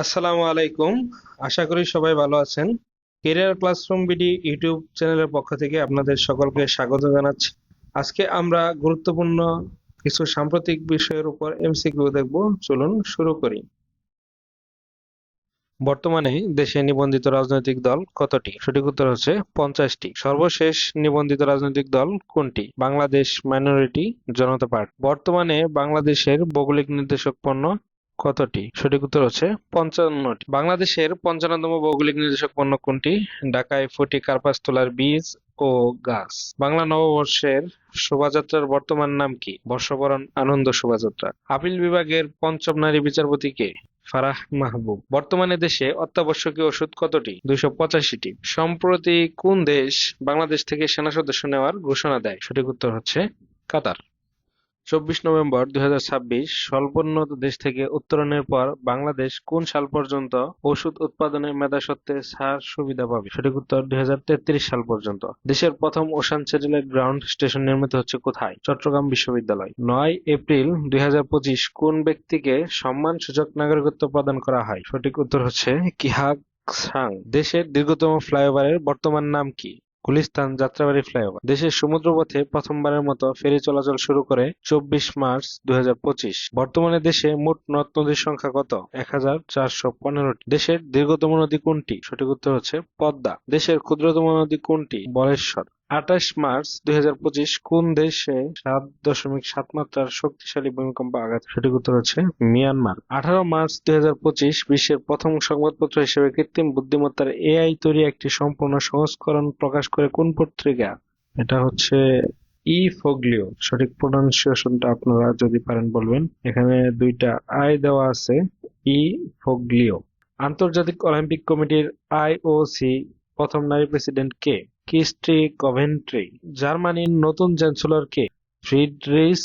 আসসালামু আলাইকুম। আশা করি সবাই ভালো আছেন। কেরিয়ার ক্লাসরুম বিডি ইউটিউব চ্যানেলের পক্ষ থেকে আপনাদের সকলকে স্বাগত জানাচ্ছি। আজকে আমরা গুরুত্বপূর্ণ কিছু সাম্প্রতিক বিষয়ের উপর এমসিকিউ দেখব। চলুন শুরু করি। বর্তমানে দেশে নিবন্ধিত রাজনৈতিক দল কতটি? সঠিক উত্তর হচ্ছে পঞ্চাশটি। সর্বশেষ নিবন্ধিত রাজনৈতিক দল কোনটি? বাংলাদেশ মাইনরিটি জনতা পার্টি বর্তমানে বাংলাদেশের ভৌগোলিক নির্দেশক পণ্য কতটি? সঠিক উত্তর হচ্ছে পঞ্চান্নটি। বাংলাদেশের পঞ্চান্নতম ভৌগোলিক নির্দেশক পণ্য কোনটি? ঢাকায় ফুটি কার্পাস তোলার বীজ ও গাছ। বাংলা নববর্ষের শোভাযাত্রার বর্তমান নাম কি? বর্ষবরণ আনন্দ শোভাযাত্রা। আপিল বিভাগের পঞ্চম নারী বিচারপতি কে? ফারাহ মাহবুব। বর্তমানে দেশে অত্যাবশ্যকীয় ওষুধ কতটি? দুইশো পঁচাশিটি। সম্প্রতি কোন দেশ বাংলাদেশ থেকে সেনা সদস্য নেওয়ার ঘোষণা দেয়? সঠিক উত্তর হচ্ছে কাতার। চব্বিশ নভেম্বর দুই স্বল্পোন্নত দেশ থেকে উত্তরণের পর বাংলাদেশ কোন সাল পর্যন্ত ওষুধ উৎপাদনে মেধাসত্ত্বে ছাড় সুবিধা পাবে? সঠিক উত্তর দুই সাল পর্যন্ত। দেশের প্রথম ওশান স্যাটেলাইট গ্রাউন্ড স্টেশন নির্মিত হচ্ছে কোথায়? চট্টগ্রাম বিশ্ববিদ্যালয়। নয় এপ্রিল দুই হাজার পঁচিশ কোন ব্যক্তিকে সম্মানসূচক নাগরিকত্ব প্রদান করা হয়? সঠিক উত্তর হচ্ছে কিহাক সাং। দেশের দীর্ঘতম ফ্লাইওভারের বর্তমান নাম কি? গুলিস্তান যাত্রাবাড়ী ফ্লাইওভার। দেশের সমুদ্রপথে প্রথমবারের মতো ফেরি চলাচল শুরু করে চব্বিশ মার্চ দুই হাজার পঁচিশ। বর্তমানে দেশে মোট নদ নদীর সংখ্যা কত? এক হাজার চারশো পনেরোটি। দেশের দীর্ঘতম নদী কোনটি? সঠিক উত্তর হচ্ছে পদ্মা। দেশের ক্ষুদ্রতম নদী কোনটি? বলেশ্বর। আঠাশ মার্চ দুই হাজার পঁচিশ কোন দেশে সাত দশমিক সাত মাত্রার শক্তিশালী ভূমিকম্প আঘাত? সঠিক উত্তর হচ্ছে মিয়ানমার। আঠারো মার্চ দুই বিশ্বের প্রথম সংবাদপত্র হিসেবে কৃত্রিম বুদ্ধিমত্তার এআই তৈরি একটি সম্পূর্ণ সংস্করণ প্রকাশ করে কোন পত্রিকা? এটা হচ্ছে ই ফোগলিও সঠিক প্রোনাউন্সিয়েশনটা আপনারা যদি পারেন বলবেন। এখানে দুইটা আই দেওয়া আছে ই ফোগলিও আন্তর্জাতিক অলিম্পিক কমিটির আইওসি প্রথম নারী প্রেসিডেন্ট কে? কিস্ট্রি কভেন্ট্রি, জার্মানির নতুন চ্যান্সেলর কে ফ্রিডরিস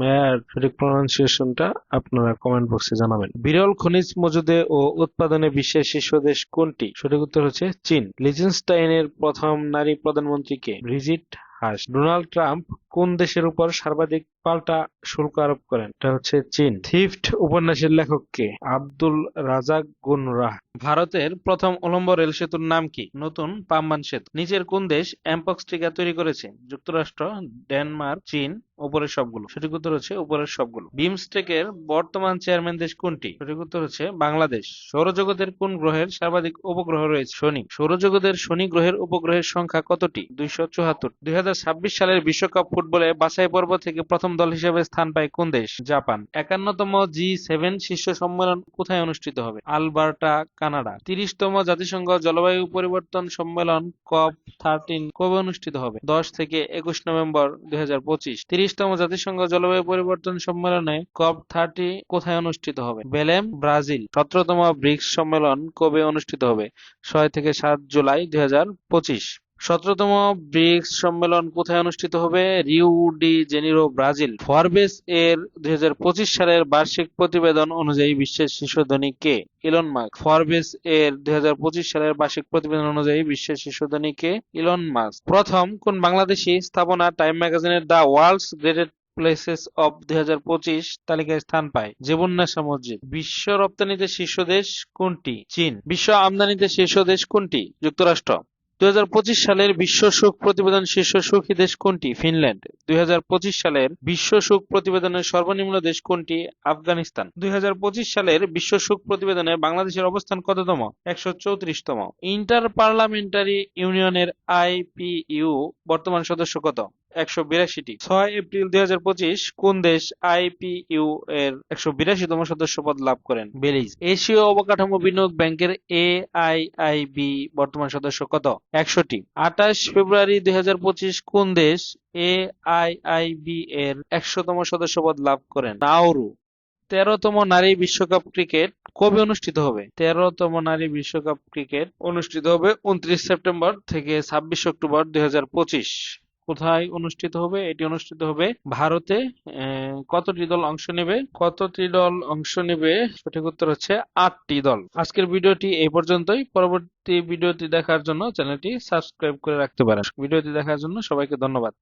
মেয়ার সঠিক প্রনাউন্সিয়েশনটা আপনারা কমেন্ট বক্সে জানাবেন। বিরল খনিজ মজুদে ও উৎপাদনে বিশ্বের শীর্ষ দেশ কোনটি? সঠিক উত্তর হচ্ছে চীন। লিজেনস্টাইনের প্রথম নারী প্রধানমন্ত্রীকে ব্রিজিট হাস। ডোনাল্ড ট্রাম্প কোন দেশের উপর সর্বাধিক পাল্টা শুল্ক আরোপ করেন? এটা হচ্ছে চীন। থিফট উপন্যাসের লেখক কে? আব্দুল রাজাক গুন রাহ ভারতের প্রথম উলম্ব রেল সেতুর নাম কি? নতুন পাম্বান সেতু। নিচের কোন দেশ অ্যাম্পক্স টিকা তৈরি করেছে? যুক্তরাষ্ট্র, ডেনমার্ক, চীন, উপরের সবগুলো। সঠিক উত্তর হচ্ছে উপরের সবগুলো। বিমস্টেকের বর্তমান চেয়ারম্যান দেশ কোনটি? সঠিক উত্তর হচ্ছে বাংলাদেশ। সৌরজগতের কোন গ্রহের সর্বাধিক উপগ্রহ রয়েছে? শনি। সৌরজগতের শনি গ্রহের উপগ্রহের সংখ্যা কতটি? দুইশো চুয়াত্তর। দুই সালের বিশ্বকাপ ফুটবলে বাছাই পর্ব থেকে প্রথম দল হিসেবে স্থান পায় কোন দেশ? জাপান। একান্নতম জি সেভেন শীর্ষ সম্মেলন কোথায় অনুষ্ঠিত হবে? Alberta, Canada. তিরিশতম জাতিসংঘ জলবায়ু পরিবর্তন সম্মেলন কপ থার্টিন কবে অনুষ্ঠিত হবে? দশ থেকে একুশ নভেম্বর দুই হাজার পঁচিশ। তিরিশতম জাতিসংঘ জলবায়ু পরিবর্তন সম্মেলনে কপ থার্টি কোথায় অনুষ্ঠিত হবে? Belém, Brazil. সতেরোতম ব্রিক্স সম্মেলন কবে অনুষ্ঠিত হবে? ছয় থেকে সাত জুলাই দুই হাজার পঁচিশ। সতেরোতম ব্রিক্স সম্মেলন কোথায় অনুষ্ঠিত হবে? Rio de Janeiro, Brazil. Forbes এর দুই হাজার পঁচিশ সালের বার্ষিক প্রতিবেদন অনুযায়ী বিশ্বের শীর্ষ ধনী কে? Elon Musk. ফরবেস এর দুই সালের বার্ষিক প্রতিবেদন অনুযায়ী বিশ্বের শীর্ষ ধনী কে? Elon Musk. প্রথম, কোন বাংলাদেশি স্থাপনা টাইম ম্যাগাজিনের the world's greatest places of দুই হাজার পঁচিশ তালিকায় স্থান পায়? জীবন্যাসা মসজিদ। বিশ্ব রপ্তানিতে শীর্ষ দেশ কোনটি? চীন। বিশ্ব আমদানিতে শীর্ষ দেশ কোনটি? যুক্তরাষ্ট্র। দুই হাজার পঁচিশ সালের বিশ্ব সুখ প্রতিবেদন শীর্ষ সুখী দেশ কোনটি? ফিনল্যান্ড। দুই হাজার পঁচিশ সালের বিশ্ব সুখ প্রতিবেদনের সর্বনিম্ন দেশ কোনটি? আফগানিস্তান। দুই হাজার পঁচিশ সালের বিশ্ব সুখ প্রতিবেদনে বাংলাদেশের অবস্থান কততম? একশো চৌত্রিশতম। ইন্টার পার্লামেন্টারি ইউনিয়নের আইপিইউ বর্তমান সদস্য কত? একশো বিরাশিটি। ছয় এপ্রিল দুই হাজার পঁচিশ কোন দেশ আইপিইউ এর একশো বিরাশিতম সদস্য পদ লাভ করেন? বেলিজ এশীয় অবকাঠামো বিনিয়োগ ব্যাংকের এআইআইবি বর্তমান সদস্য কত? একশোটি আঠাশ ফেব্রুয়ারি দুই কোন দেশ এ আই আই বি এর একশোতম সদস্যপদ লাভ করেন? নাউরু তেরোতম নারী বিশ্বকাপ ক্রিকেট কবে অনুষ্ঠিত হবে? তেরোতম নারী বিশ্বকাপ ক্রিকেট অনুষ্ঠিত হবে উনত্রিশ সেপ্টেম্বর থেকে ছাব্বিশ অক্টোবর দুই হাজার পঁচিশ। কোথায় অনুষ্ঠিত হবে? এটি অনুষ্ঠিত হবে ভারতে। কতটি দল অংশ নেবে? কতটি দল অংশ নেবে? সঠিক উত্তর হচ্ছে আটটি দল। আজকের ভিডিওটি এই পর্যন্তই। পরবর্তী ভিডিওটি দেখার জন্য চ্যানেলটি সাবস্ক্রাইব করে রাখতে পারেন। ভিডিওটি দেখার জন্য সবাইকে ধন্যবাদ।